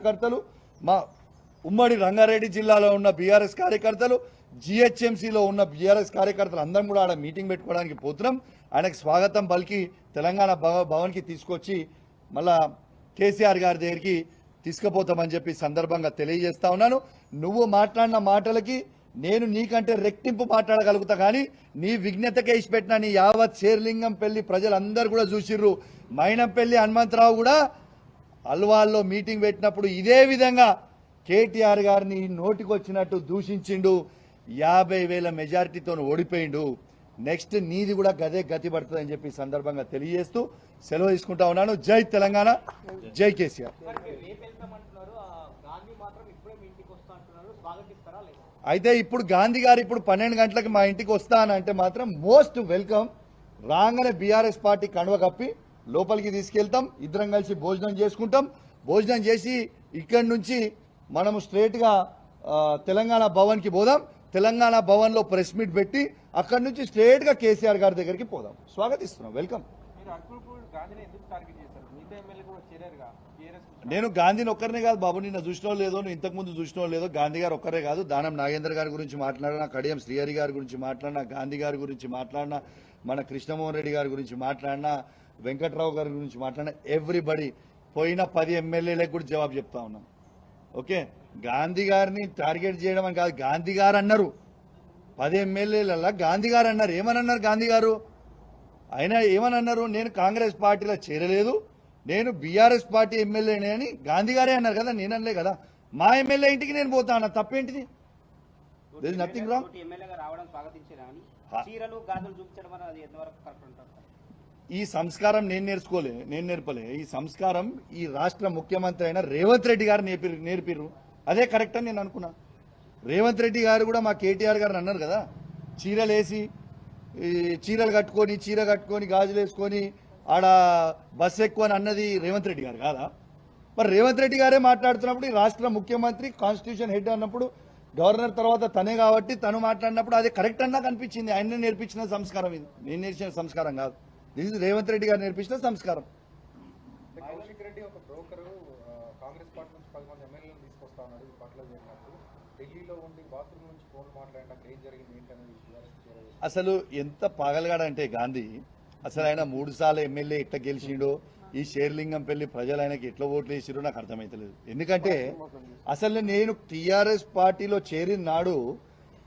కార్యకర్తలు మా ఉమ్మడి రంగారెడ్డి జిల్లాలో ఉన్న బీఆర్ఎస్ కార్యకర్తలు జిహెచ్ఎంసీలో ఉన్న బీఆర్ఎస్ కార్యకర్తలు అందరం కూడా ఆడ మీటింగ్ పెట్టుకోవడానికి పోతున్నాం. ఆయనకు స్వాగతం పలికి తెలంగాణ భవ- భవన్కి తీసుకొచ్చి మళ్ళా కేసీఆర్ గారి దగ్గరికి తీసుకుపోతామని చెప్పి సందర్భంగా తెలియజేస్తా ఉన్నాను. నువ్వు మాట్లాడిన మాటలకి నేను నీకంటే రెట్టింపు మాట్లాడగలుగుతా కానీ నీ విజ్ఞతకే ఇచ్చిపెట్టిన నీ యావత్ శేర్లింగం పెళ్ళి ప్రజలందరూ కూడా చూసిర్రు. మైనంపల్లి హనుమంతరావు కూడా అల్వాల్లో మీటింగ్ పెట్టినప్పుడు ఇదే విధంగా కేటీఆర్ గారిని నోటికొచ్చినట్టు దూషించిండు. యాభై వేల మెజారిటీతో ఓడిపోయిండు. నెక్స్ట్ నీది కూడా గదే గతి పడుతుందని చెప్పి సందర్భంగా తెలియజేస్తూ సెలవు తీసుకుంటా ఉన్నాను. జై తెలంగాణ జై కేసీఆర్. అయితే ఇప్పుడు గాంధీ గారు ఇప్పుడు పన్నెండు గంటలకు మా ఇంటికి వస్తా అంటే మాత్రం మోస్ట్ వెల్కమ్. రాగానే బీఆర్ఎస్ పార్టీ కండువ కప్పి లోపలికి తీసుకెళ్తాం ఇద్దరం కలిసి భోజనం చేసుకుంటాం. భోజనం చేసి ఇక్కడి నుంచి మనము స్ట్రేట్గా తెలంగాణ భవన్కి పోదాం. తెలంగాణ భవన్లో ప్రెస్ మీట్ పెట్టి అక్కడి నుంచి స్ట్రేట్గా కేసీఆర్ గారి దగ్గరికి పోదాం. స్వాగతిస్తున్నాం. వెల్కమ్ నేను గాంధీని ఒక్కరినే కాదు బాబు నిన్న చూసినో లేదో నువ్వు ఇంతకు ముందు చూసినో లేదో గాంధీ గారు ఒక్కరే కాదు. దానం నాగేంద్ర గారి గురించి మాట్లాడినా కడియం శ్రీహరి గారి గురించి మాట్లాడినా గాంధీ గారి గురించి మాట్లాడినా మన కృష్ణమోహన్ రెడ్డి గారి గురించి మాట్లాడినా వెంకట్రావు గారి గురించి మాట్లాడినా ఎవ్రీబడి పోయిన పది ఎమ్మెల్యేలకు కూడా జవాబు చెప్తా ఉన్నాం. ఓకే? గాంధీ గారిని టార్గెట్ చేయడం అని కాదు గాంధీ గారు అన్నారు. పది ఎమ్మెల్యేలలో గాంధీ గారు అన్నారు. ఏమని అన్నారు గాంధీ గారు? ఆయన ఏమని అన్నారు? నేను కాంగ్రెస్ పార్టీలో చేరలేదు. నేను బీఆర్ఎస్ పార్టీ ఎమ్మెల్యేనే అని గాంధీ గారే అన్నారు కదా నేనలే కదా. మా ఎమ్మెల్యే ఇంటికి నేను పోతా అన్న తప్పేంటిది? అని? హా. చీరలు గాజులు చూపించడం అనేది ఎంతవరకు కరెక్ట్ అంటారు ఈ సంస్కారం నేను నేర్చుకోలే నేను నేర్పలే. ఈ సంస్కారం ఈ రాష్ట్ర ముఖ్యమంత్రి అయిన రేవంత్ రెడ్డి గారు నేర్పి నేర్పిరు అదే కరెక్ట్ అని నేను అనుకున్నా. రేవంత్ రెడ్డి గారు కూడా మా కేటీఆర్ గారు అన్నారు కదా. చీరలు వేసి ఈ చీరలు కట్టుకొని చీర కట్టుకొని గాజులు వేసుకొని ఆడ బస్సు ఎక్కువ అని అన్నది రేవంత్ రెడ్డి గారు కాదా? మరి రేవంత్ రెడ్డి గారే మాట్లాడుతున్నప్పుడు ఈ రాష్ట్ర ముఖ్యమంత్రి కాన్స్టిట్యూషన్ హెడ్ అన్నప్పుడు గవర్నర్ తర్వాత తనే కాబట్టి తను మాట్లాడినప్పుడు అది కరెక్ట్ అన్నా కనిపించింది ఆయన నేర్పించిన సంస్కారం ఇది. నేను నేర్చిన సంస్కారం కాదు. దిస్ ఇస్ రేవంత్ రెడ్డి గారు నేర్పించిన సంస్కారం. అంటే కౌశిక్ రెడ్డి ఒక బ్రోకర్ కాంగ్రెస్ పార్టీ నుంచి పది మంది ఎమ్మెల్యేలను తీసుకొస్తా ఉన్నాడు ఈ పట్ల చేరినప్పుడు ఢిల్లీలో ఉండి బాత్రూమ్ నుంచి ఫోన్ మాట్లాడినాక ఏం జరిగింది ఏంటనేది టీఆర్ఎస్ చేరలేదు అసలు ఎంత పగలగాడంటే గాంధీ అసలు ఆయన మూడు సార్లు ఎమ్మెల్యే ఎట్లా గెలిచిండో ఈ షేర్లింగం పెళ్ళి ప్రజలు ఆయనకి ఎట్లా ఓట్లు వేసిరో నాకు అర్థమైతలేదు. ఎందుకంటే అసలు నేను టీఆర్ఎస్ పార్టీలో చేరిన నాడు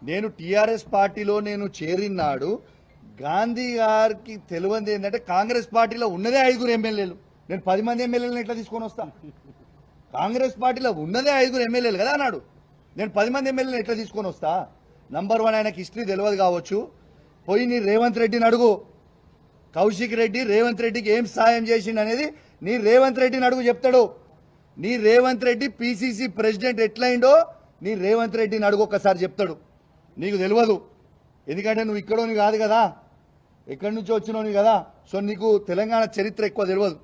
నేను టీఆర్ఎస్ పార్టీలో నేను చేరిన నాడు గాంధీ గారికి తెలియంది ఏంటంటే కాంగ్రెస్ పార్టీలో ఉన్నదే ఐదుగురు ఎమ్మెల్యేలు. నేను పది మంది ఎమ్మెల్యేలను ఎట్లా తీసుకొని వస్తా? కాంగ్రెస్ పార్టీలో ఉన్నదే ఐదుగురు ఎమ్మెల్యేలు కదా అన్నాడు. నేను పది మంది ఎమ్మెల్యేలను ఎట్లా తీసుకొని వస్తా? నంబర్ వన్ ఆయనకి హిస్టరీ తెలియదు కావచ్చు. పోయి నీ రేవంత్ రెడ్డిని అడుగు. కౌశిక్ రెడ్డి రేవంత్ రెడ్డికి ఏం సాయం చేసిండు అనేది నీ రేవంత్ రెడ్డిని అడుగు చెప్తాడు. నీ రేవంత్ రెడ్డి పిసిసి ప్రెసిడెంట్ ఎట్లయిండో నీ రేవంత్ రెడ్డిని అడుగు ఒక్కసారి చెప్తాడు. నీకు తెలియదు. ఎందుకంటే నువ్వు ఇక్కడోని కాదు కదా. ఎక్కడి నుంచి వచ్చినోని కదా? సో నీకు తెలంగాణ చరిత్ర ఎక్కువ తెలియదు.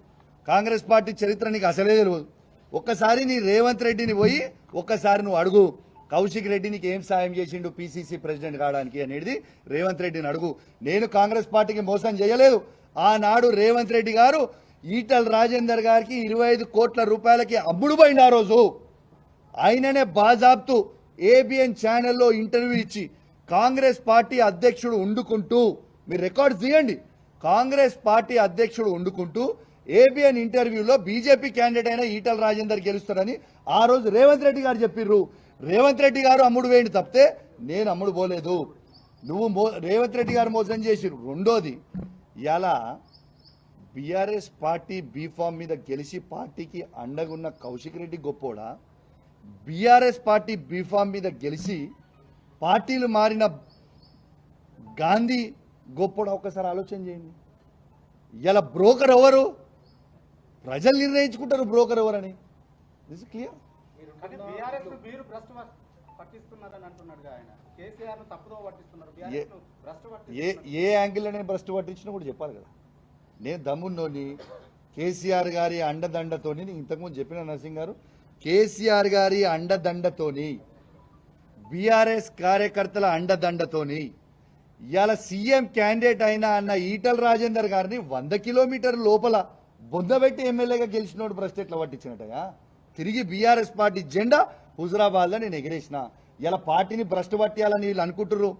కాంగ్రెస్ పార్టీ చరిత్ర నీకు అసలే తెలియదు. ఒక్కసారి నీ రేవంత్ రెడ్డిని పోయి ఒక్కసారి నువ్వు అడుగు. కౌశిక్ రెడ్డి నీకు ఏం సాయం చేసిండు పీసీసీ ప్రెసిడెంట్ కావడానికి అనేది రేవంత్ రెడ్డిని అడుగు. నేను కాంగ్రెస్ పార్టీకి మోసం చేయలేదు. ఆనాడు రేవంత్ రెడ్డి గారు ఈటల్ రాజేందర్ గారికి ఇరవై ఐదు కోట్ల రూపాయలకి అమ్ముడు పోయింది ఆ రోజు. ఆయననే బాజాబ్తు ఏబిఎన్ ఛానల్లో ఇంటర్వ్యూ ఇచ్చి కాంగ్రెస్ పార్టీ అధ్యక్షుడు వండుకుంటూ మీరు రికార్డ్స్ తీయండి. కాంగ్రెస్ పార్టీ అధ్యక్షుడు వండుకుంటూ ఏబిఎన్ ఇంటర్వ్యూలో బీజేపీ క్యాండిడేట్ అయిన ఈటల రాజేందర్ గెలుస్తాడని ఆ రోజు రేవంత్ రెడ్డి గారు చెప్పిర్రు. రేవంత్ రెడ్డి గారు అమ్ముడు వేయండి తప్పితే నేను అమ్ముడు పోలేదు. నువ్వు మో రేవంత్ రెడ్డి గారు మోసం చేసిర్రు. రెండోది ఇలా బీఆర్ఎస్ పార్టీ బీఫామ్ మీద గెలిచి పార్టీకి అండగున్న కౌశిక్ రెడ్డి గొప్పోడా? బీఆర్ఎస్ పార్టీ బీఫామ్ మీద గెలిచి పార్టీలు మారిన గాంధీ గొప్పోడా ఒక్కసారి ఆలోచన చేయండి. ఇలా బ్రోకర్ ఎవరు? ప్రజలు నిర్ణయించుకుంటారు బ్రోకర్ ఎవరని. దిస్ క్లియర్ ఏ పట్టిస్తున్నారు. ఏ యాంగిల్ నేను భ్రష్టు పట్టించినా కూడా చెప్పాలి కదా. నేను దమ్మున్నోని కేసీఆర్ గారి అండదండతోని నేను ఇంతకుముందు చెప్పిన నరసింగ్ గారు కేసీఆర్ గారి అండదండతోని బీఆర్ఎస్ కార్యకర్తల అండదండతోని ఇవాళ సీఎం క్యాండిడేట్ అయినా అన్న ఈటల రాజేందర్ గారిని వంద కిలోమీటర్ లోపల బొందబెట్టి ఎమ్మెల్యేగా గెలిచినోడు ప్రశ్న ఎట్లా పట్టించినట్టుగా తిరిగి బీఆర్ఎస్ పార్టీ జెండా హుజురాబాద్లో నేను ఎగిరేసిన. ఇలా పార్టీని భ్రష్టు పట్టేయాలని వీళ్ళు అనుకుంటున్నారు